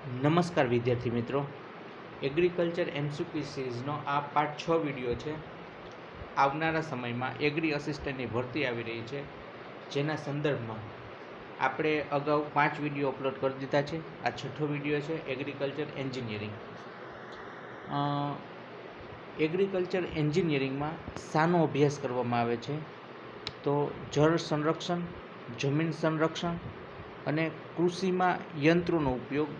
નમસ્કાર વિદ્યાર્થી મિત્રો. એગ્રીકલ્ચર એમસીક્યુ સિરીઝનો આ પાર્ટ છ વીડિયો છે. આવનારા સમયમાં એગ્રી અસિસ્ટન્ટની ભરતી આવી રહી છે. જેના સંદર્ભમાં આપણે અગાઉ પાંચ વીડિયો અપલોડ કરી દીધા છે. આ છઠ્ઠો વીડિયો છે એગ્રીકલ્ચર એન્જિનિયરિંગ એગ્રીકલ્ચર એન્જિનિયરિંગમાં શાનો અભ્યાસ કરવામાં આવે છે. તો જળ સંરક્ષણ, જમીન સંરક્ષણ અને કૃષિમાં યંત્રોનો ઉપયોગ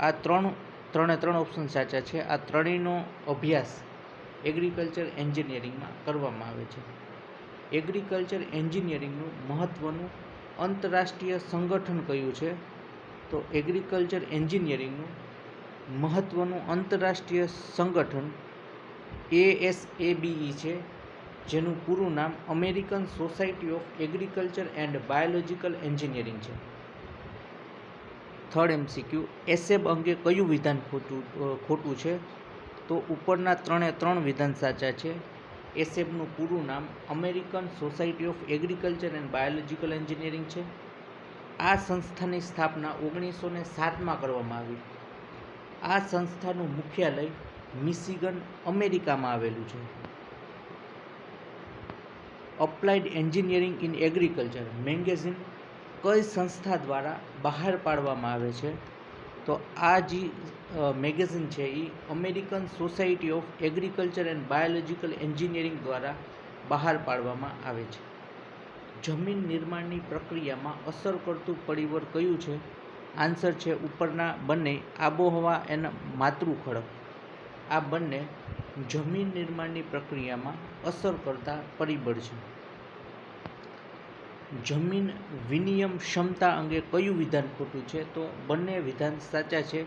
આ ત્રણ, ત્રણે ત્રણ ઓપ્શન સાચા છે. આ ત્રણેયનો અભ્યાસ એગ્રીકલ્ચર એન્જિનિયરિંગમાં કરવામાં આવે છે. એગ્રીકલ્ચર એન્જિનિયરિંગનું મહત્ત્વનું આંતરરાષ્ટ્રીય સંગઠન કયું છે? તો એગ્રીકલ્ચર એન્જિનિયરિંગનું મહત્ત્વનું આંતરરાષ્ટ્રીય સંગઠન એએસએબીઈ છે, જેનું પૂરું નામ American society of agriculture and biological engineering છે. થર્ડ એમસીક્યુ એસેબ અંગે કયું વિધાન ખોટું ખોટું છે? તો ઉપરના ત્રણે ત્રણ વિધાન સાચા છે. એસેબનું પૂરું નામ American society of agriculture and biological engineering છે. આ સંસ્થાની સ્થાપના ઓગણીસો ને સાતમાં કરવામાં આવી. આ સંસ્થાનું મુખ્યાલય મિશિગન, અમેરિકામાં આવેલું છે. Applied engineering in agriculture magazine કઈ સંસ્થા દ્વારા બહાર પાડવામાં આવે છે? તો આ જે મેગેઝિન છે એ American society of agriculture and biological engineering દ્વારા બહાર પાડવામાં આવે છે. જમીન નિર્માણની પ્રક્રિયામાં અસર કરતું પરિબળ કયું છે? આન્સર છે ઉપરના બંને, આબોહવા એના માતૃખડક. આ બંને જમીન નિર્માણની પ્રક્રિયામાં અસર કરતા પરિબળ છે. જમીન વિનિયમ ક્ષમતા અંગે કયું વિધાન ખોટું છે? તો બંને વિધાન સાચા છે.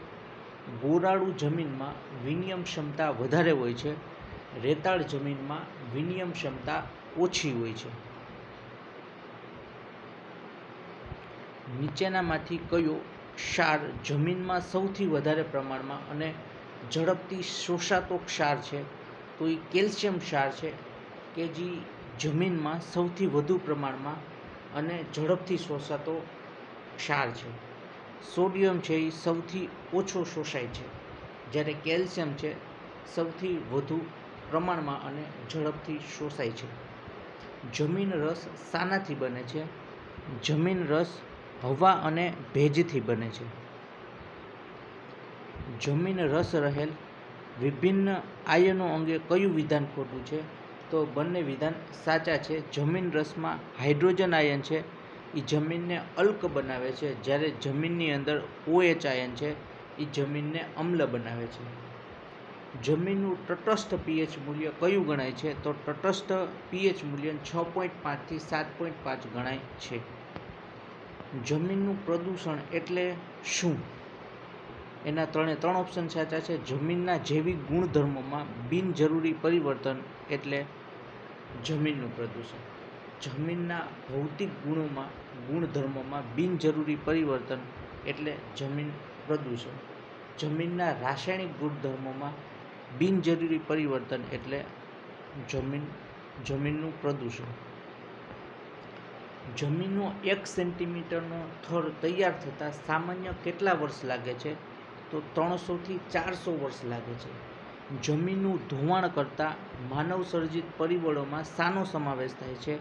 ગોરાળુ જમીનમાં વિનિયમ ક્ષમતા વધારે હોય છે. રેતાળ જમીનમાં વિનિયમ ક્ષમતા ઓછી હોય છે. નીચેનામાંથી કયો ક્ષાર જમીનમાં સૌથી વધારે પ્રમાણમાં અને ઝડપથી શોષાતો ક્ષાર છે? તો એ કેલ્શિયમ ક્ષાર છે. કે જે જમીનમાં સૌથી વધુ પ્રમાણમાં અને ઝડપથી શોષાતો ક્ષાર છે. સોડિયમ છે એ સૌથી ઓછો શોષાય છે. જ્યારે કેલ્શિયમ છે સૌથી વધુ પ્રમાણમાં અને ઝડપથી શોષાય છે. જમીન રસ શાનાથી બને છે. જમીન રસ હવા અને ભેજથી બને છે. જમીન રસ રહેલ વિભિન્ન આયનો અંગે કયું વિધાન ખોટું છે? તો બંને વિધાન સાચા છે. જમીન રસમાં હાઇડ્રોજન આયન છે. એ જમીનને અલ્ક બનાવે છે. જ્યારે જમીનની અંદર ઓએચ આયન છે એ જમીનને અમ્લ બનાવે છે. જમીનનું તટસ્થ પીએચ મૂલ્ય કયું ગણાય છે? તો તટસ્થ પીએચ મૂલ્ય છ પોઈન્ટ પાંચથી સાત પોઈન્ટ પાંચ ગણાય છે. જમીનનું પ્રદૂષણ એટલે શું? એના ત્રણે ત્રણ ઓપ્શન સાચા છે. જમીનના જૈવિક ગુણધર્મોમાં બિનજરૂરી પરિવર્તન એટલે જમીનનું પ્રદૂષણ. જમીનના ભૌતિક ગુણોમાં, ગુણધર્મોમાં બિનજરૂરી પરિવર્તન એટલે જમીન પ્રદૂષણ. જમીનના રાસાયણિક ગુણધર્મોમાં બિનજરૂરી પરિવર્તન એટલે જમીન, જમીનનું પ્રદૂષણ. જમીનનો એક સેન્ટીમીટરનો થર તૈયાર થતાં સામાન્ય કેટલા વર્ષ લાગે છે? તો ત્રણસોથી ચારસો વર્ષ લાગે છે. જમીનનું ધોવાણ કરતાં માનવ સર્જિત પરિબળોમાં શાનો સમાવેશ થાય છે.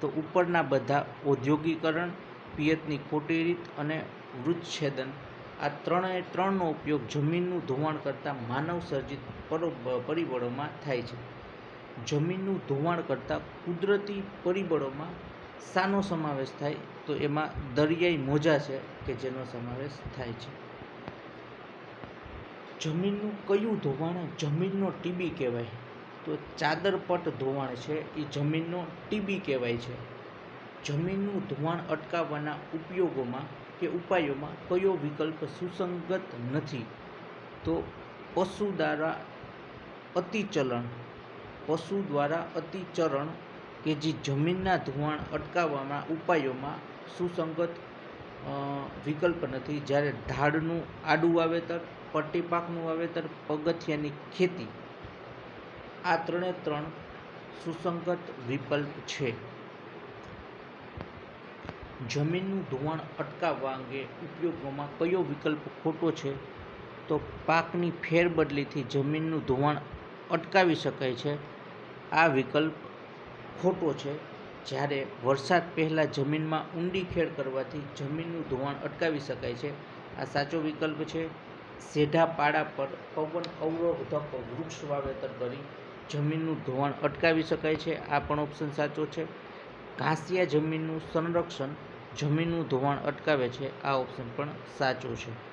તો ઉપરના બધા ઔદ્યોગિકરણ, પિયતની ખોટી રીત અને વૃક્ષછેદન આ ત્રણે ત્રણનો ઉપયોગ જમીનનું ધોવાણ કરતાં માનવસર્જિત પરો- પરિબળોમાં થાય છે. જમીનનું ધોવાણ કરતાં કુદરતી પરિબળોમાં શાનો સમાવેશ થાય, તો એમાં દરિયાઈ મોજા છે કે જેનો સમાવેશ થાય છે. જમીનનું કયું ધોવાણ જમીનનો ટીબી કહેવાય? તો ચાદરપટ ધોવાણ છે, એ જમીનનો ટીબી કહેવાય છે. જમીનનું ધોવાણ અટકાવવાના ઉપયોગોમાં કે ઉપાયોમાં કયો વિકલ્પ સુસંગત નથી? તો પશુ દ્વારા અતિચલણ પશુ દ્વારા અતિચરણ કે જે જમીનના ધોવાણ અટકાવવાના ઉપાયોમાં સુસંગત વિકલ્પ નથી. જ્યારે ઢાળનું આડું વાવેતર પટ્ટી પાકનું વાવેતર પગથિયાની ખેતી. આ ત્રણે ત્રણ સુસંગત વિકલ્પ છે. જમીનનું ધોવાણ અટકાવવા અંગે ઉપયોગોમાં કયો વિકલ્પ ખોટો છે? તો પાકની ફેરબદલીથી જમીનનું ધોવાણ અટકાવી શકાય છે. આ વિકલ્પ ખોટો છે. જ્યારે વરસાદ પહેલાં જમીનમાં ઊંડી ખેડ કરવાથી જમીનનું ધોવાણ અટકાવી શકાય છે. આ સાચો વિકલ્પ છે? સેઢા પાડા પર પવન અવરોધક વૃક્ષ વાવેતર કરી જમીનનું ધોવાણ અટકાવી શકાય છે. આ પણ ઓપ્શન સાચો છે. ઘાસિયા જમીનનું સંરક્ષણ જમીનનું ધોવાણ અટકાવે છે. આ ઓપ્શન પણ સાચો છે.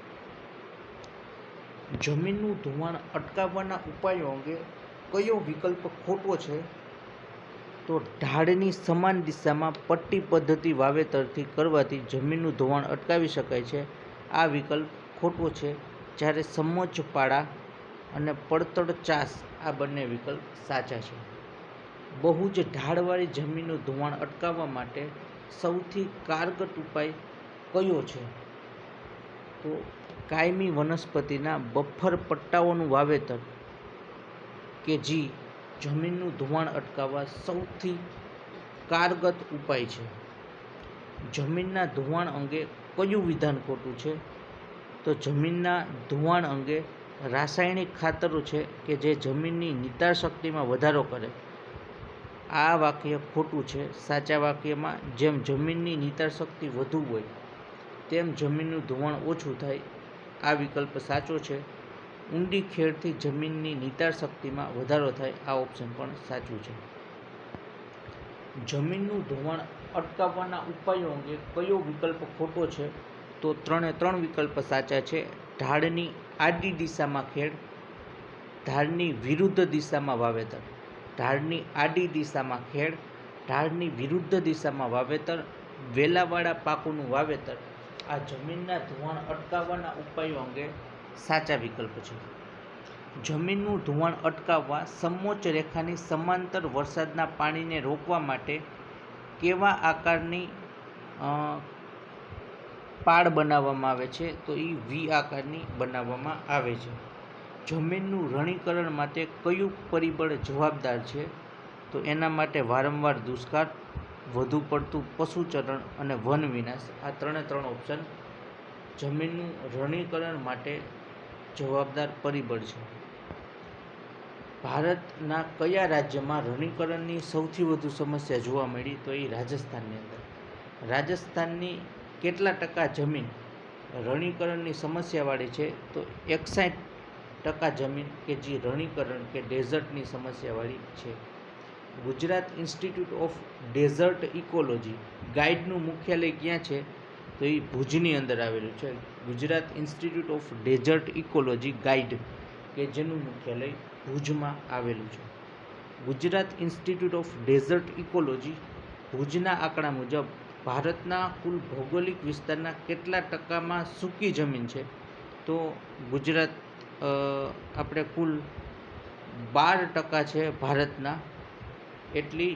જમીનનું ધોવાણ અટકાવવાના ઉપાયો અંગે કયો વિકલ્પ ખોટો છે? તો ઢાળની સમાન દિશામાં પટ્ટી પદ્ધતિ વાવેતરથી કરવાથી જમીનનું ધોવાણ અટકાવી શકાય છે. આ વિકલ્પ ખોટો છે. જ્યારે સમોચ્ચ પાડા અને પડતળ ચાસ આ બંને વિકલ્પ સાચા છે. બહુ જ ઢાળવાળી જમીનનું ધોવાણ અટકાવવા માટે સૌથી કારગત ઉપાય કયો છે? તો કાયમી વનસ્પતિના બફર પટ્ટાઓનું વાવેતર કે જે જમીનનું ધોવાણ અટકાવવા સૌથી કારગત ઉપાય છે? જમીનના ધોવાણ અંગે કયું વિધાન ખોટું છે? તો જમીનના ધોવાણ અંગે રાસાયણિક ખાતરો છે કે જે જમીનની નિતાર શક્તિમાં વધારો કરે. આ વાક્ય ખોટું છે. સાચા વાક્યમાં જેમ જમીનની નિતાર શક્તિ વધુ હોય, તેમ જમીનનું ધોવાણ ઓછું થાય. આ વિકલ્પ સાચો છે. ઊંડી ખેડથી જમીનની નિતાર શક્તિમાં વધારો થાય, આ ઓપ્શન પણ સાચું છે. જમીનનું ધોવાણ અટકાવવાના ઉપાયો અંગે કયો વિકલ્પ ખોટો છે? તો ત્રણે ત્રણ વિકલ્પ સાચા છે. ઢાળની આડી દિશામાં ખેડ ઢાળની વિરુદ્ધ દિશામાં વાવેતર. ઢાળની આડી દિશામાં ખેડ ઢાળની વિરુદ્ધ દિશામાં વાવેતર. વેલાવાળા પાકોનું વાવેતર. આ જમીનના ધોવાણ અટકાવવાના ઉપાયો અંગે સાચા વિકલ્પ છે. જમીનનું ધોવાણ અટકાવવા, સમોચ્ચ રેખાની સમાંતર વરસાદના પાણીને રોકવા માટે કેવા આકારની પાળ બનાવવામાં આવે છે, તો એ વી આકારની બનાવવામાં આવે છે. જમીનનું રણીકરણ માટે કયું પરિબળ જવાબદાર છે? તો એના માટે વારંવાર દુષ્કાળ, વધુ પડતું પશુચરણ અને વન વિનાશ, આ ત્રણે ત્રણ ઓપ્શન જમીનનું રણીકરણ માટે જવાબદાર પરિબળ છે. ભારતના કયા રાજ્યમાં રણીકરણની સૌથી વધુ સમસ્યા જોવા મળી? તો એ રાજસ્થાનની અંદર. રાજસ્થાનની કેટલા ટકા જમીન રણીકરણની સમસ્યાવાળી છે, તો એકસાઠ ટકા જમીન કે જે રણીકરણ કે ડેઝર્ટની સમસ્યાવાળી છે. Gujarat institute of desert ecology ગાઈડનું મુખ્યાલય ક્યાં છે, તો એ ભુજની અંદર આવેલું છે. Gujarat institute of desert ecology guide કે જેનું મુખ્યાલય ભુજમાં આવેલું છે. Gujarat institute of desert ecology ભુજના આંકડા મુજબ ભારતના કુલ ભૌગોલિક વિસ્તારના કેટલા ટકામાં સૂકી જમીન છે? તો ગુજરાત આપણે કુલ બાર ટકા છે ભારતના. એટલી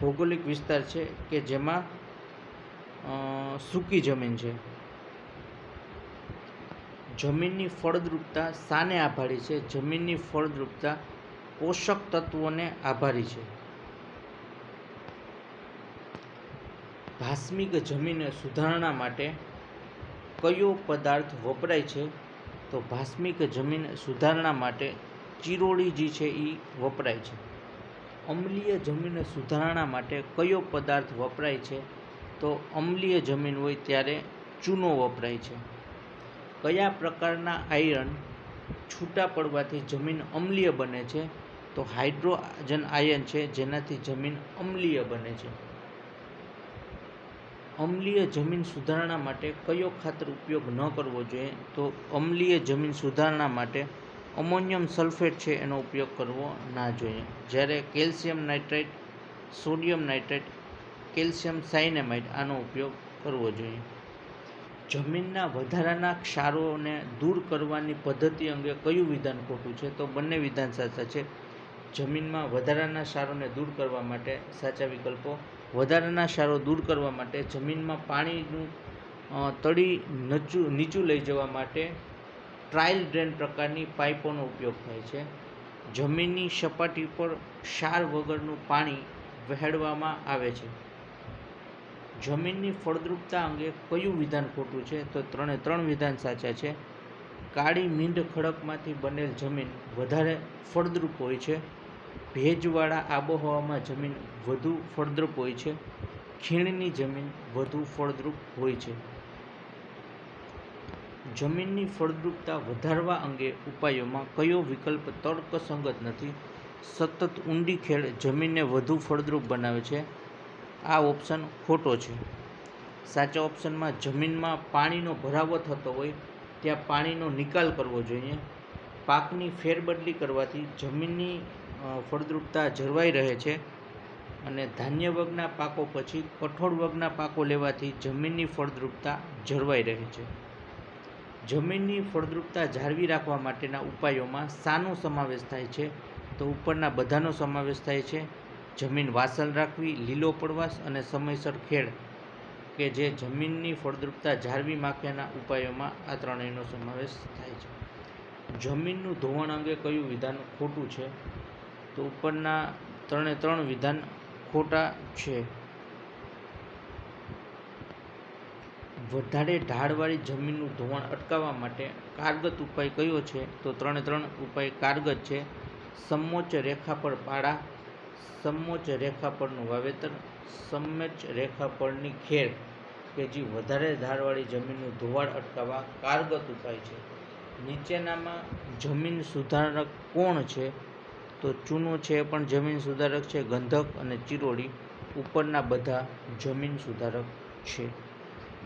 ભૌગોલિક વિસ્તાર છે કે જેમાં સૂકી જમીન છે. જમીનની ફળદ્રુપતા શાને આભારી છે. જમીનની ફળદ્રુપતા પોષક તત્વોને આભારી છે. ભાસ્મિક જમીન સુધારણા માટે કયો પદાર્થ વપરાય છે? તો ભાસ્મિક જમીન સુધારણા માટે ચિરોળી જે છે એ વપરાય છે. અમ્લીય જમીન સુધારણા માટે કયો પદાર્થ વપરાય છે? તો અમ્લીય જમીન હોય ત્યારે ચૂનો વપરાય છે. કયા પ્રકારના આયરન છૂટા પડવાથી જમીન અમ્લીય બને છે? તો હાઇડ્રોજન આયન છે, જેનાથી જમીન અમ્લીય બને છે. અમ્લીય જમીન સુધારણા માટે કયો ખાતર ઉપયોગ ન કરવો જોઈએ? તો અમ્લીય જમીન સુધારણા માટે અમોનિયમ સલ્ફેટ છે, એનો ઉપયોગ કરવો ના જોઈએ. જ્યારે calcium nitrate, sodium nitrate, calcium cyanamide આનો ઉપયોગ કરવો જોઈએ. જમીનના વધારાના ક્ષારોને દૂર કરવાની પદ્ધતિ અંગે કયું વિધાન ખોટું છે? તો બંને વિધાન સાચા છે. જમીનમાં વધારાના ક્ષારોને દૂર કરવા માટે સાચા વિકલ્પો વધારાના ક્ષારો દૂર કરવા માટે, જમીનમાં પાણીનું તળી નચું, નીચું લઈ જવા માટે ટ્રાયલ ડ્રેન પ્રકારની પાઇપોનો ઉપયોગ થાય છે. જમીનની સપાટી પર ક્ષાર વગરનું પાણી વહેડવામાં આવે છે. જમીનની ફળદ્રુપતા અંગે કયું વિધાન ખોટું છે? તો ત્રણે ત્રણ વિધાન સાચા છે. કાળી મીંડ ખડકમાંથી બનેલ જમીન વધારે ફળદ્રુપ હોય છે. ભેજવાળા આબોહવામાં જમીન વધુ ફળદ્રુપ હોય છે. ખીણની જમીન વધુ ફળદ્રુપ હોય છે. જમીનની ફળદ્રુપતા વધારવા અંગે ઉપાયોમાં કયો વિકલ્પ તર્કસંગત નથી? સતત ઊંડી ખેડ જમીનને વધુ ફળદ્રુપ બનાવે છે. આ ઓપ્શન ખોટો છે. સાચા ઓપ્શનમાં જમીનમાં પાણીનો ભરાવો થતો હોય ત્યાં પાણીનો નિકાલ કરવો જોઈએ. પાકની ફેરબદલી કરવાથી જમીનની ફળદ્રુપતા જળવાઈ રહે છે અને ધાન્ય વર્ગના પાકો પછી કઠોળ વર્ગના પાકો લેવાથી જમીનની ફળદ્રુપતા જળવાઈ રહે છે. જમીનની ફળદ્રુપતા જાળવી રાખવા માટેના ઉપાયોમાં શાનો સમાવેશ થાય છે તો ઉપરના બધાનો સમાવેશ થાય છે. જમીન વાસલ રાખવી, લીલો પડવાશ અને સમયસર ખેડ કે જે જમીનની ફળદ્રુપતા જાળવી માટેના ઉપાયોમાં આ ત્રણેયનો સમાવેશ થાય છે. જમીનનું ધોવાણ અંગે કયું વિધાન ખોટું છે? તો ઉપરના ત્રણે ત્રણ વિધાન ખોટા છે. વધારે ઢાળવાળી જમીનનું ધોવાણ અટકાવવા માટે કારગત ઉપાય કયો છે? તો ત્રણે ત્રણ ઉપાય કારગત છે. સમોચ્ચ રેખા પર પાળા, સમોચ્ચ રેખા પરનું વાવેતર, સમોચ્ચ રેખા પરની ખેડ કે જે વધારે ઢાળવાળી જમીનનું ધોવાણ અટકાવવા કારગત ઉપાય છે. નીચેનામાં જમીન સુધારક કોણ છે? તો ચૂનો છે પણ જમીન સુધારક છે, ગંધક અને ચિરોડી ઉપરના બધા જમીન સુધારક છે.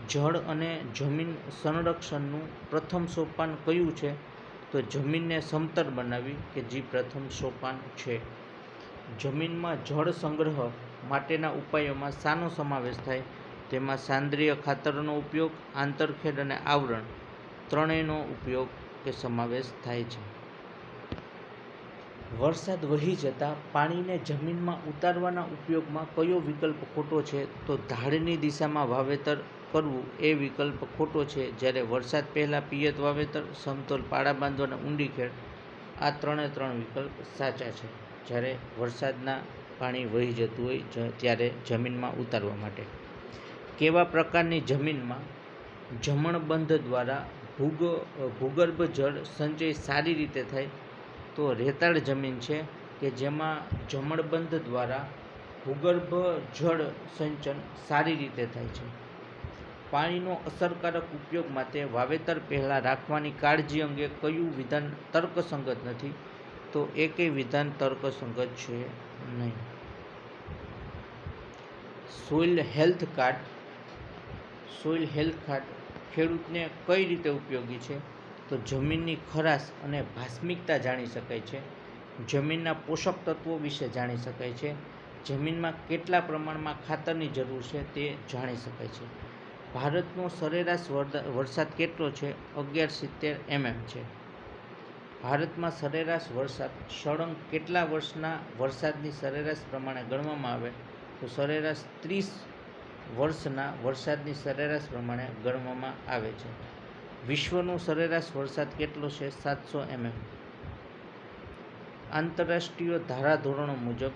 જળ અને જમીન સંરક્ષણનું પ્રથમ સોપાન કયું છે? તો જમીનને સમતલ બનાવી કે જે પ્રથમ સોપાન છે. જમીનમાં જળ સંગ્રહ માટેના ઉપાયોમાં શાનો સમાવેશ થાય, તેમાં સાંદ્રિય ખાતરનો ઉપયોગ, આંતરખેડ અને આવરણ ત્રણેયનો ઉપયોગ કે સમાવેશ થાય છે. વરસાદ વહી જતાં પાણીને જમીનમાં ઉતારવાના ઉપયોગમાં કયો વિકલ્પ ખોટો છે? તો ઢાળની દિશામાં વાવેતર કરવું એ વિકલ્પ ખોટો છે. જ્યારે વરસાદ પહેલાં પિયત વાવેતર, સમતોલ પાળા બાંધવાના ઊંડી ખેડ આ ત્રણે ત્રણ વિકલ્પ સાચા છે. જ્યારે વરસાદના પાણી વહી જતું હોય ત્યારે જમીનમાં ઉતારવા માટે. કેવા પ્રકારની જમીનમાં? જમણબંધ દ્વારા ભૂગ, ભૂગર્ભ જળ સંચય સારી રીતે થાય તો રેતાળ જમીન છે કે જેમાં જમણબંધ દ્વારા ભૂગર્ભ જળ સંચન સારી રીતે થાય છે. પાણીનો અસરકારક ઉપયોગ માટે વાવેતર પહેલાં રાખવાની કાળજી અંગે કયું વિધાન તર્કસંગત નથી? તો એકેય વિધાન તર્કસંગત છે નહીં. Soil health card, soil health card ખેડૂતને કઈ રીતે ઉપયોગી છે? તો જમીનની ખરાશ અને ભાસ્મિકતા જાણી શકાય છે. જમીનના પોષક તત્વો વિશે જાણી શકાય છે. જમીનમાં કેટલા પ્રમાણમાં ખાતરની જરૂર છે તે જાણી શકાય છે. ભારતનો સરેરાશ વરસાદ કેટલો છે? અગિયાર સિત્તેર એમએમ છે. ભારતમાં સરેરાશ વરસાદ સળંગ કેટલા વર્ષના વરસાદની સરેરાશ પ્રમાણે ગણવામાં આવે? તો સરેરાશ ત્રીસ વર્ષના વરસાદની સરેરાશ પ્રમાણે ગણવામાં આવે છે. વિશ્વનો સરેરાશ વરસાદ કેટલો છે? સાતસો એમએમ. આંતરરાષ્ટ્રીય ધારાધોરણો મુજબ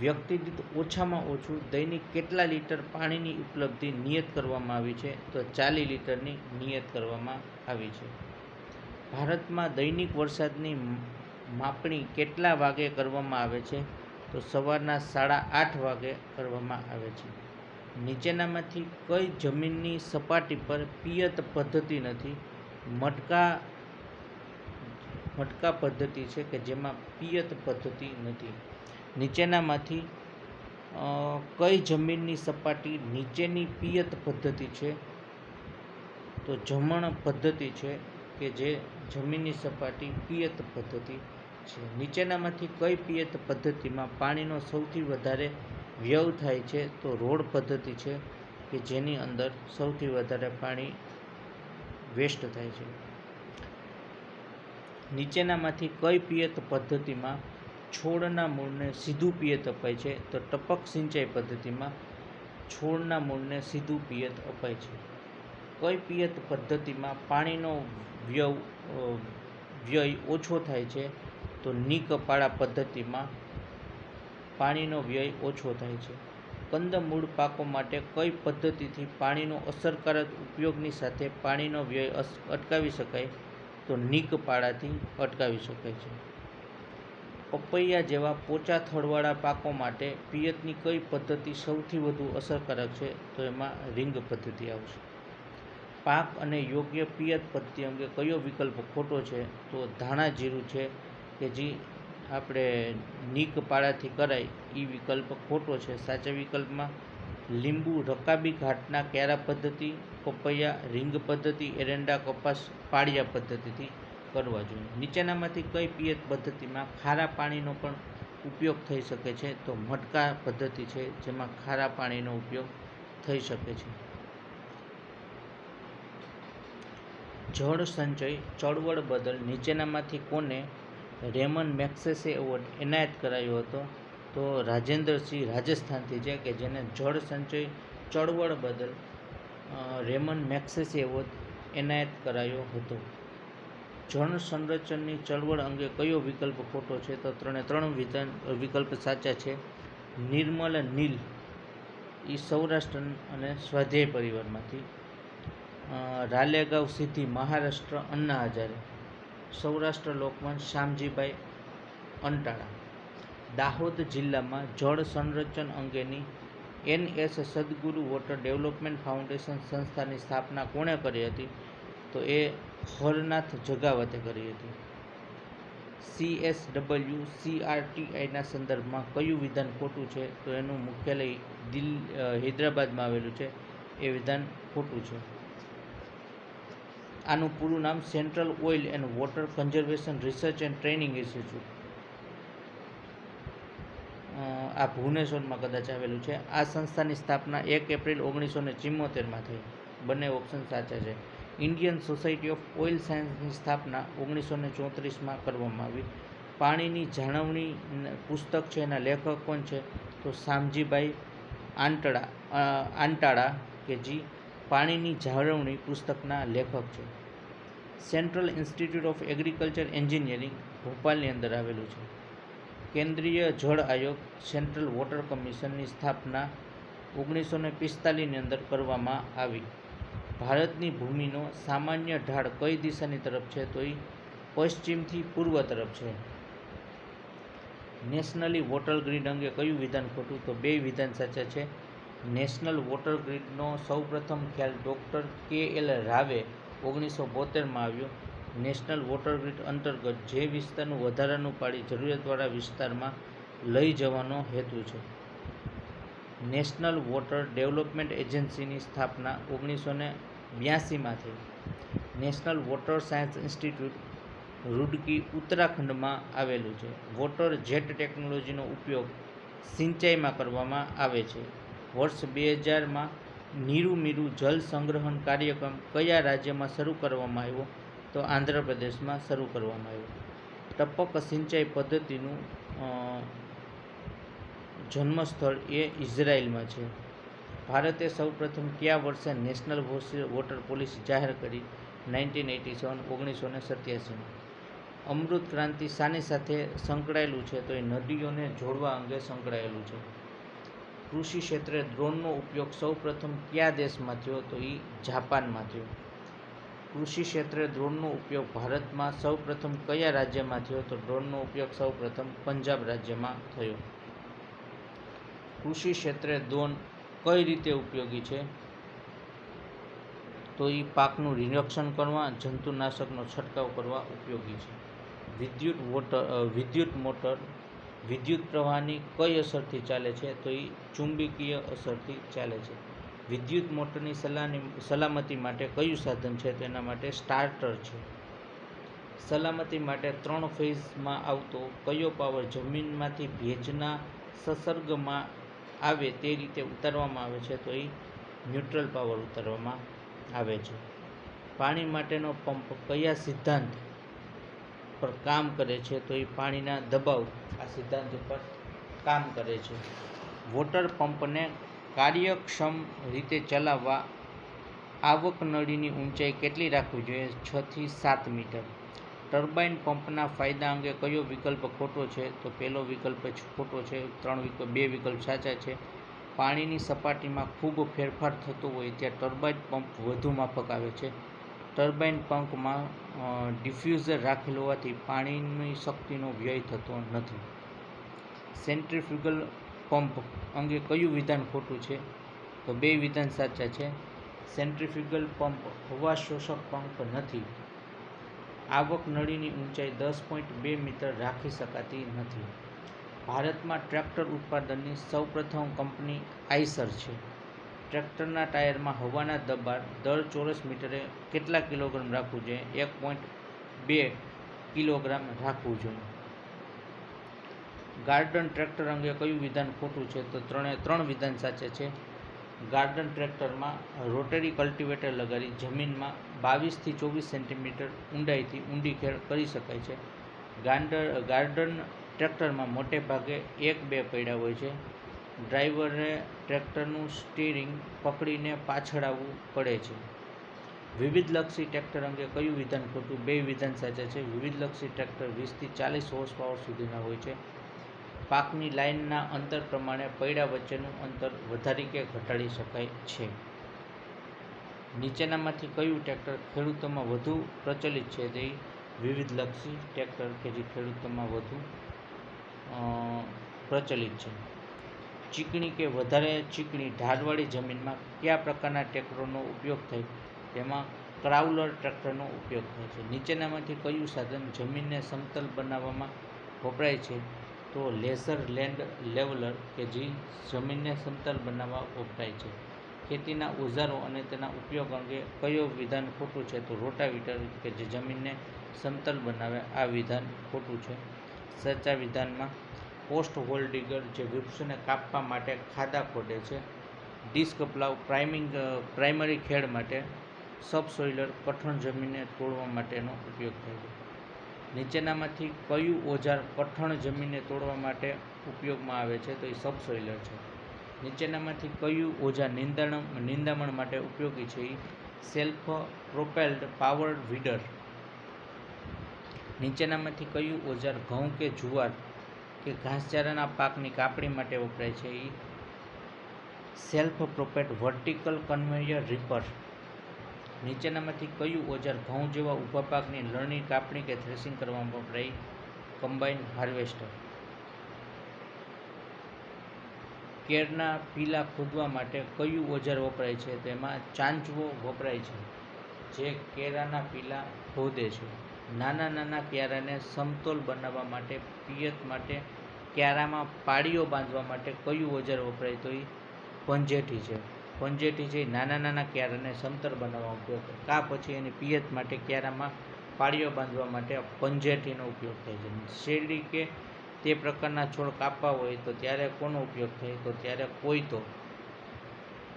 વ્યક્તિ દીઠ ઓછામાં ઓછું દૈનિક કેટલા લીટર પાણીની ઉપલબ્ધિ નિયત કરવામાં આવી છે? તો ચાલીસ લીટરની નિયત કરવામાં આવી છે. ભારતમાં દૈનિક વરસાદની માપણી કેટલા વાગે કરવામાં આવે છે? તો સવારના સાડા આઠ વાગે કરવામાં આવે છે. નીચેનામાંથી કઈ જમીનની સપાટી પર પિયત પદ્ધતિ નથી? મટકા મટકા પદ્ધતિ છે કે જેમાં પિયત પદ્ધતિ નથી. નીચેનામાંથી કઈ જમીનની સપાટી નીચેની પિયત પદ્ધતિ છે? તો જમણ પદ્ધતિ છે કે જે જમીનની સપાટી પિયત પદ્ધતિ છે. નીચેનામાંથી કઈ પિયત પદ્ધતિમાં પાણીનો સૌથી વધારે વ્યય થાય છે, તો રોડ પદ્ધતિ છે કે જેની અંદર સૌથી વધારે પાણી વેસ્ટ થાય છે. નીચેનામાંથી કઈ પિયત પદ્ધતિમાં છોડના મૂળને સીધું પિયત અપાય છે, તો ટપક સિંચાઈ પદ્ધતિમાં છોડના મૂળને સીધું પિયત અપાય છે. કઈ પિયત પદ્ધતિમાં પાણીનો વ્યવ વ્યય ઓછો થાય છે, તો નિકપાળા પદ્ધતિમાં પાણીનો વ્યય ઓછો થાય છે. કંદમૂળ પાકો માટે કઈ પદ્ધતિથી પાણીનો અસરકારક ઉપયોગની સાથે પાણીનો વ્યય અટકાવી શકાય? તો નીક પાળાથી અટકાવી શકાય છે. પપૈયા જેવા પોચા થડવાળા પાકો માટે પિયતની કઈ પદ્ધતિ સૌથી વધુ અસરકારક છે? તો એમાં રિંગ પદ્ધતિ આવશે. પાક અને યોગ્ય પિયત પદ્ધતિ અંગે કયો વિકલ્પ ખોટો છે? તો ધાણા જીરું છે કે જે આપણે નીક પાળાથી કરાય એ વિકલ્પ ખોટો છે. સાચા વિકલ્પમાં લીંબુ રકાબી ઘાટના કેરા પદ્ધતિ, પપૈયા રીંગ પદ્ધતિ, એરંડા કપાસ પાળિયા પદ્ધતિથી કરવા જોઈએ. નીચેનામાંથી કઈ પિયત પદ્ધતિમાં ખારા પાણીનો પણ ઉપયોગ થઈ શકે છે? તો મટકા પદ્ધતિ છે, જેમાં ખારા પાણીનો ઉપયોગ થઈ શકે છે. જળ સંચય, ચળવળ બદલ નીચેનામાંથી કોને રેમન મેક્સેસે એવોર્ડ એનાયત કરાયો હતો. તો રાજેન્દ્રસિંહ રાજસ્થાનથી છે કે જેને જળ સંચય ચળવળ બદલ રેમન મેક્સેસે એવોર્ડ એનાયત કરાયો હતો. જળ સંરક્ષણની ચળવળ અંગે કયો વિકલ્પ ખોટો છે? તો ત્રણે ત્રણ વિધાન વિકલ્પ સાચા છે. નિર્મલ નીલ એ સૌરાષ્ટ્ર અને સ્વાધ્યાય પરિવારમાંથી. રાલેગાંવ સિદ્ધિ મહારાષ્ટ્ર અન્ના હજારે સૌરાષ્ટ્ર લોકમાન શ્યામજીભાઈ અંટાળા. દાહોદ જિલ્લામાં જળ સંરક્ષણ અંગેની એનએસ સદગુરુ વોટર ડેવલપમેન્ટ ફાઉન્ડેશન સંસ્થાની સ્થાપના કોણે કરી હતી? તો એ હરનાથ જગાવતે કરી હતી. સીએસ ડબલ્યુ સીઆરટીઆઈના સંદર્ભમાં કયું વિધાન ખોટું છે? તો એનું મુખ્યાલય દિલ હૈદરાબાદમાં આવેલું છે. એ વિધાન ખોટું છે. આનું પૂરું નામ central oil and water conservation research and training institute. આ ભુવનેશ્વરમાં કદાચ આવેલું છે. આ સંસ્થાની સ્થાપના એક એપ્રિલ ઓગણીસો ને ચિમ્મોતેરમાં થઈ. બંને ઓપ્શન સાચા છે. ઇન્ડિયન સોસાયટી ઓફ ઓઇલ સાયન્સની સ્થાપના ઓગણીસો ને ચોત્રીસમાં કરવામાં આવી. પાણીની જાળવણી પુસ્તક છે, એના લેખક કોણ છે? તો શામજીભાઈ આંટડા આંટાળા કે જી, પાણીની જાળવણી પુસ્તકના લેખક છે. Central institute of agriculture engineering ભોપાલની અંદર આવેલું છે. કેન્દ્રીય જળ આયોગ સેન્ટ્રલ વોટર કમિશનની સ્થાપના ઓગણીસો ને પિસ્તાલીસની અંદર કરવામાં આવી. ભારતની ભૂમિનો સામાન્ય ઢાળ કઈ દિશાની તરફ છે તો એ પશ્ચિમથી પૂર્વ તરફ છે. નેશનલી વોટર ગ્રીડ અંગે કયું વિધાન ખોટું? તો બે વિધાન સાચા છે. નેશનલ વોટર ગ્રીડનો સૌપ્રથમ ખ્યાલ ડૉક્ટર કે એલ રાવે ઓગણીસો બોતેરમાં આવ્યો. નેશનલ વોટર ગ્રીડ અંતર્ગત જે વિસ્તારનું વધારાનું પાણી જરૂરિયાતવાળા વિસ્તારમાં લઈ જવાનો હેતુ છે. નેશનલ વોટર ડેવલપમેન્ટ એજન્સીની સ્થાપના ઓગણીસો ને બ્યાસીમાં થઈ national water science institute Roorkee ઉત્તરાખંડમાં આવેલું છે. વોટર જેટ ટેકનોલોજીનો ઉપયોગ સિંચાઈમાં કરવામાં આવે છે. વર્ષ બે હજારમાં નીરુ મીરુ જલ સંગ્રહણ કાર્યક્રમ કયા રાજ્યમાં શરૂ કરવામાં આવ્યો? તો આંધ્રપ્રદેશમાં શરૂ કરવામાં આવ્યો. ટપક સિંચાઈ પદ્ધતિનું જન્મસ્થળ એ ઇઝરાયલમાં છે. ભારતે સૌપ્રથમ કયા વર્ષે નેશનલ વોટર પોલિસી જાહેર કરી? નાઇન્ટીન એટી સેવન, ઓગણીસો ને સત્યાસીમાં અમૃત ક્રાંતિ શાની સાથે સંકળાયેલું છે, તો એ નદીઓને જોડવા અંગે સંકળાયેલું છે. કૃષિ ક્ષેત્રે ડ્રોનનો ઉપયોગ સૌપ્રથમ કયા દેશમાં થયો તો એ જાપાનમાં થયો. કૃષિ ક્ષેત્રે ડ્રોનનો ઉપયોગ ભારતમાં સૌપ્રથમ કયા રાજ્યમાં થયો તો ડ્રોનનો ઉપયોગ સૌપ્રથમ પંજાબ રાજ્યમાં થયો. કૃષિ ક્ષેત્રે ડ્રોન કઈ રીતે ઉપયોગી છે? તો એ પાકનું નિરીક્ષણ કરવા, જંતુનાશકનો છંટકાવ કરવા ઉપયોગી છે. વિદ્યુત વોટર વિદ્યુત મોટર વિદ્યુત પ્રવાહની કઈ અસરથી ચાલે છે તો એ ચુંબકીય અસરથી ચાલે છે. વિદ્યુત મોટરની સલાની, સલામતી માટે કયું સાધન છે તેના માટે સ્ટાર્ટર છે. સલામતી માટે ત્રણ ફેઝમાં આવતો કયો પાવર જમીનમાંથી ભેજના સંસર્ગમાં આવે તે રીતે ઉતારવામાં આવે છે તો એ ન્યુટ્રલ પાવર ઉતારવામાં આવે છે. પાણી માટેનો પંપ કયા સિદ્ધાંત પર કામ કરે છે, તો એ પાણીના દબાવ આ સિદ્ધાંત ઉપર કામ કરે છે. વોટર પંપને કાર્યક્ષમ રીતે ચલાવવા આવક નળીની ઊંચાઈ કેટલી રાખવી જોઈએ? છથી સાત મીટર. ટર્બાઇન પંપના ફાયદા અંગે કયો વિકલ્પ ખોટો છે? તો પહેલો વિકલ્પ ખોટો છે. ત્રણ વિકલ્પ બે વિકલ્પ સાચા છે. પાણીની સપાટીમાં ખૂબ ફેરફાર થતો હોય ત્યાં ટર્બાઇન પંપ વધુ માફક આવે છે. ટર્બાઇન પંપમાં ડિફ્યુઝર રાખેલું હોવાથી પાણીની શક્તિનો વ્યય થતો નથી. સેન્ટ્રીફ્યુગલ પંપ અંગે કયું વિધાન ખોટું છે? તો બે વિધાન સાચા છે. સેન્ટ્રીફ્યુગલ પંપ હવા શોષક પંપ નથી. આવક નળીની ઊંચાઈ દસ પોઈન્ટ બે મીટર રાખી શકાતી નથી. ભારતમાં ટ્રેક્ટર ઉત્પાદનની સૌપ્રથમ કંપની આઈસર છે. ટ્રેક્ટરના ટાયરમાં હવાના દબાણ દર ચોરસ મીટરે કેટલા કિલોગ્રામ રાખવું જોઈએ? એક પોઈન્ટ બે કિલોગ્રામ રાખવું જોઈએ. ગાર્ડન ટ્રેક્ટર અંગે કયું વિધાન ખોટું છે? તો ત્રણે ત્રણ વિધાન સાચે છે. ગાર્ડન ટ્રેક્ટરમાં રોટરી કલ્ટિવેટર લગાડી જમીનમાં બાવીસથી ચોવીસ સેન્ટીમીટર ઊંડાઈથી ઊંડી ખેડ કરી શકાય છે. ગાર્ડન ગાર્ડન ટ્રેક્ટરમાં મોટે ભાગે એક બે પૈડા હોય છે. ડ્રાઈવરે ટ્રેક્ટરનું સ્ટીરિંગ પકડીને પાછળ આવવું પડે છે. વિવિધલક્ષી ટ્રેક્ટર અંગે કયું વિધાન ખોટું? બે વિધાન સાચા છે. વિવિધલક્ષી ટ્રેક્ટર વીસથી ચાલીસ હોર્સ પાવર સુધીના હોય છે. પાકની લાઇનના અંતર પ્રમાણે પૈડા વચ્ચેનું અંતર વધારી કે ઘટાડી શકાય છે. નીચેનામાંથી કયું ટ્રેક્ટર ખેડૂતોમાં વધુ પ્રચલિત છે? તે વિવિધલક્ષી ટ્રેક્ટર કે જે ખેડૂતોમાં વધુ પ્રચલિત છે. ચીકણી કે વધારે ચીકણી ઢાળવાળી જમીનમાં કયા પ્રકારના ટ્રેક્ટરનો ઉપયોગ થાય? તેમાં ક્રાઉલર ટ્રેક્ટરનો ઉપયોગ થાય છે. નીચેનામાંથી કયું સાધન જમીનને સમતલ બનાવવામાં વપરાય છે? તો લેસર, લેન્ડ, લેવલર કે જે જમીનને સમતલ બનાવવા વપરાય છે. ખેતીના ઓજારો અને તેના ઉપયોગ અંગે કયો વિધાન ખોટું છે? તો રોટાવીટર કે જે જમીનને સમતલ બનાવે આ વિધાન ખોટું છે. સાચા વિધાનમાં પોસ્ટ હોલ્ડિગર જે વૃક્ષોને કાપવા માટે ખાડા ખોદે છે. ડિસ્ક પ્લાવ પ્રાઇમિંગ પ્રાઇમરી ખેડ માટે સબસોઇલર કઠણ જમીનને તોડવા માટેનો ઉપયોગ થાય છે. નીચેનામાંથી કયું ઓજાર કઠણ જમીનને તોડવા માટે ઉપયોગમાં આવે છે તો એ સબસોઇલર છે. નીચેનામાંથી કયું ઓજાર નિંદાણ, નિંદામણ માટે ઉપયોગી છે એ સેલ્ફ પ્રોપેલ્ડ પાવર વીડર. નીચેનામાંથી કયું ઓજાર ઘઉં કે જુવાર કે ઘાસચારાના પાકની કાપણી માટે વપરાય છે. એ self propelled vertical conveyor reaper નીચેનામાંથી કયું ઓજાર ઘઉં જેવા ઊભા પાકની લણણી, કાપણી કે થ્રેસિંગ કરવામાં વપરાય? કમ્બાઇન હાર્વેસ્ટર કેળના પીલા ખોદવા માટે કયું ઓજાર વપરાય છે? તેમાં ચાંચવો વપરાય છે, જે કેળાના પીલા ખોદે છે. નાના નાના ક્યારાને સમતોલ બનાવવા માટે પિયત માટે ક્યારામાં પાળીઓ બાંધવા માટે કયું ઓજાર વપરાય તો એ પંજેઠી છે. પંજેઠી છે નાના નાના ક્યારાને સમતર બનાવવા ઉપયોગ થાય કા પછી એની પિયત માટે ક્યારામાં પાળીઓ બાંધવા માટે પંજેઠીનો ઉપયોગ થાય છે. શેરડી કે તે પ્રકારના છોડ કાપવા હોય તો ત્યારે કોનો ઉપયોગ થાય? તો ત્યારે કોઈ તો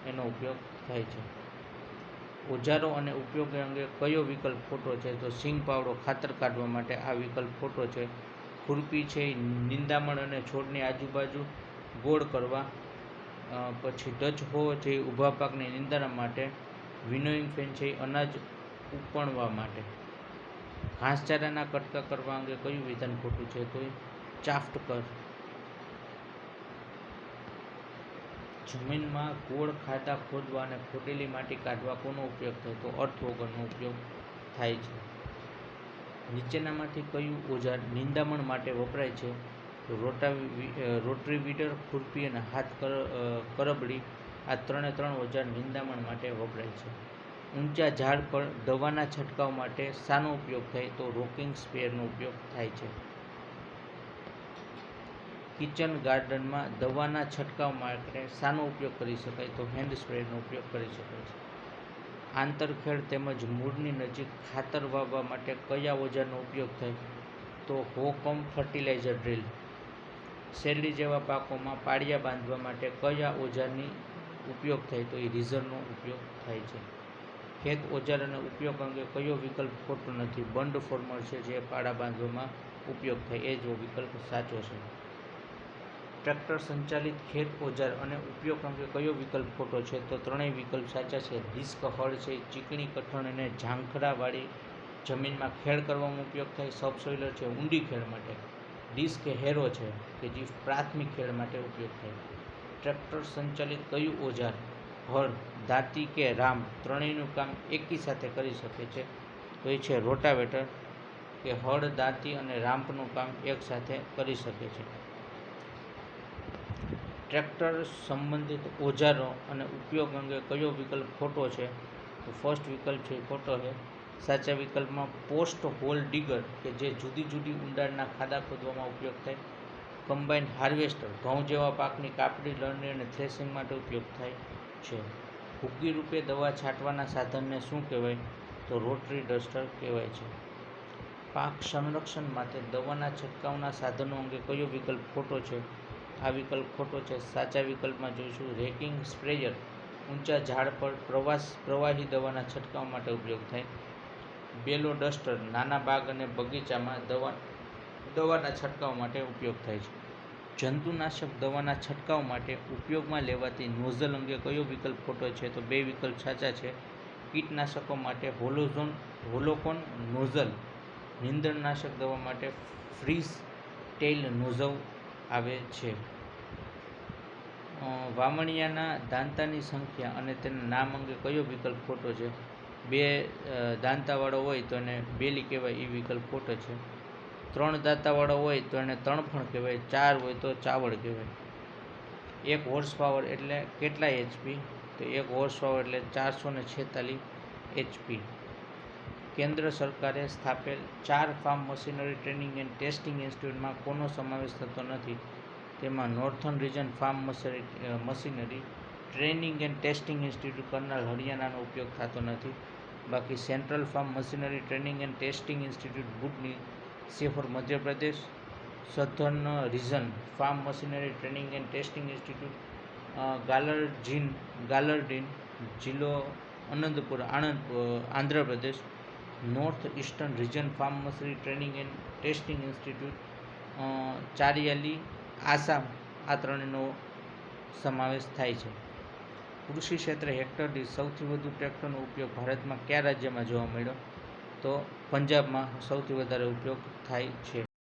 એનો ઉપયોગ થાય છે. ઓજારો અને ઉપયોગ અંગે કયો વિકલ્પ ખોટો છે? તો સિંગ પાવડો ખાતર કાઢવા માટે આ વિકલ્પ ખોટો છે. ખુરપી છે, નિંદામણ અને છોડની આજુબાજુ ગોળ કરવા પછી ડચ હો છે ઊભા પાકની નિંદાણ માટે વિનોઇંગ ફેન છે, અનાજ ઉપણવા માટે. ઘાસચારાના કટકા કરવા અંગે કયું વિધાન ખોટું છે તો ચાફ્ટ કર. જમીનમાં ગોળ ખાડા ખોદવા અને ખોટેલી માટી કાઢવા કોનો ઉપયોગ થતો તો અર્થ વગરનો ઉપયોગ થાય છે. નીચેનામાંથી કયું ઓજાર નિંદામણ માટે વપરાય છે? રોટા રોટરી વીડર ખુરપી અને હાથ કરબડી આ ત્રણે ત્રણ ઓજાર નિંદામણ માટે વપરાય છે. ઊંચા ઝાડ પર દવાના છંટકાવ માટે શાનો ઉપયોગ થાય તો રોકિંગ સ્પેરનો ઉપયોગ થાય છે. કિચન ગાર્ડનમાં દવાના છંટકાવ માટે શાનો ઉપયોગ કરી શકાય તો હેન્ડ સ્પ્રેનો ઉપયોગ કરી શકાય છે. આંતરખેડ તેમજ મૂળની નજીક ખાતર વાવવા માટે કયા ઓજારનો ઉપયોગ થાય? તો હોકમ ફર્ટિલાઇઝર ડ્રીલ. શેરડી જેવા પાકોમાં પાળિયા બાંધવા માટે કયા ઓજારની ઉપયોગ થાય? તો એ રીઝરનો ઉપયોગ થાય છે. ખેત ઓજાર અને ઉપયોગ અંગે કયો વિકલ્પ ખોટો નથી? બંડ ફોર્મર છે જે પાડા બાંધવામાં ઉપયોગ થાય. એ જો વિકલ્પ સાચો છે. ટ્રેક્ટર સંચાલિત ખેત ઓજાર અને ઉપયોગ અંગે કયો વિકલ્પ ખોટો છે? તો ત્રણેય વિકલ્પ સાચા છે. ડિસ્ક હળ છે, ચીકણી કઠણ અને ઝાંખરાવાળી જમીનમાં ખેડ કરવામાં ઉપયોગ થાય, સબસોઇલર છે, ઊંડી ખેડ માટે. ડિસ્ક હેરો છે કે જે પ્રાથમિક ખેડ માટે ઉપયોગ થાય. ટ્રેક્ટર સંચાલિત કયું ઓજાર? હળ, દાંતી કે રામ? ત્રણેયનું કામ એકી સાથે કરી શકે છે. તો એ છે રોટાવેટર કે હળ, દાંતી અને રામ્પનું કામ એકસાથે કરી શકે છે. ટ્રેક્ટર સંબંધિત ઓજારો અને ઉપયોગ અંગે કયો વિકલ્પ ખોટો છે? તો ફર્સ્ટ વિકલ્પ છે ખોટો છે. સાચા વિકલ્પમાં પોસ્ટ હોલ ડિગર કે જે જુદી જુદી ઊંડાણના ખાડા ખોદવામાં ઉપયોગ થાય. કમ્બાઇન હાર્વેસ્ટર ઘઉં જેવા પાકની કાપડી લણણી અને થ્રેસિંગ માટે ઉપયોગ થાય છે. ભૂકી રૂપે દવા છાંટવાના સાધનને શું કહેવાય? તો રોટરી ડસ્ટર કહેવાય છે. પાક સંરક્ષણ માટે દવાના છંટકાવના સાધનો અંગે કયો વિકલ્પ ખોટો છે? આ વિકલ્પ ખોટો છે. સાચા વિકલ્પમાં જોઈશું. રેકિંગ સ્પ્રેયર ઊંચા ઝાડ પર પ્રવાસ, પ્રવાહી દવાના છંટકાવ માટે ઉપયોગ થાય. બેલો ડસ્ટર નાના બાગ અને બગીચામાં દવા, દવાના છંટકાવ માટે ઉપયોગ થાય છે. જંતુનાશક દવાના છંટકાવ માટે ઉપયોગમાં લેવાતી નોઝલ અંગે કયો વિકલ્પ ખોટો છે? તો બે વિકલ્પ સાચા છે. કીટનાશકો માટે હોલોઝોન, હોલોકોન નોઝલ. નીંદણનાશક દવા માટે ફ્રીઝ ટેઇલ નોઝલ આવે છે. વામણિયાના દાંતાની સંખ્યા અને તેના નામ અંગે કયો વિકલ્પ ખોટો છે? બે દાંતાવાળો હોય તો એને બેલી કહેવાય એ વિકલ્પ ખોટો છે. ત્રણ દાંતાવાળો હોય તો એને તણફણ કહેવાય, ચાર હોય તો ચાવડ કહેવાય. એક હોર્સ પાવર એટલે કેટલા એચપી તો એક હોર્સ પાવર એટલે ચારસો ને છેતાલીસ એચપી કેન્દ્ર સરકારે સ્થાપેલ ચાર farm machinery training and testing ઇન્સ્ટિટ્યૂટમાં કોનો સમાવેશ થતો નથી? તેમાં northern region farm machinery machinery, training and testing institute કરનાર હરિયાણાનો ઉપયોગ થતો નથી. બાકી central farm machinery training and testing institute Budni safer Madhya Pradesh southern region farm machinery training and testing institute ગાલરજીન, ગાલરડીન જિલ્લો Anantapur, Anand Andhra Pradesh north eastern region pharmacy training and testing institute Chariali, Assam, આ ત્રણેયનો સમાવેશ થાય છે. કૃષિ ક્ષેત્રે hectare દીઠ સૌથી વધુ ટ્રેક્ટરનો ઉપયોગ ભારતમાં કયા રાજ્યમાં જોવા મળ્યો? તો પંજાબમાં સૌથી વધારે ઉપયોગ થાય છે.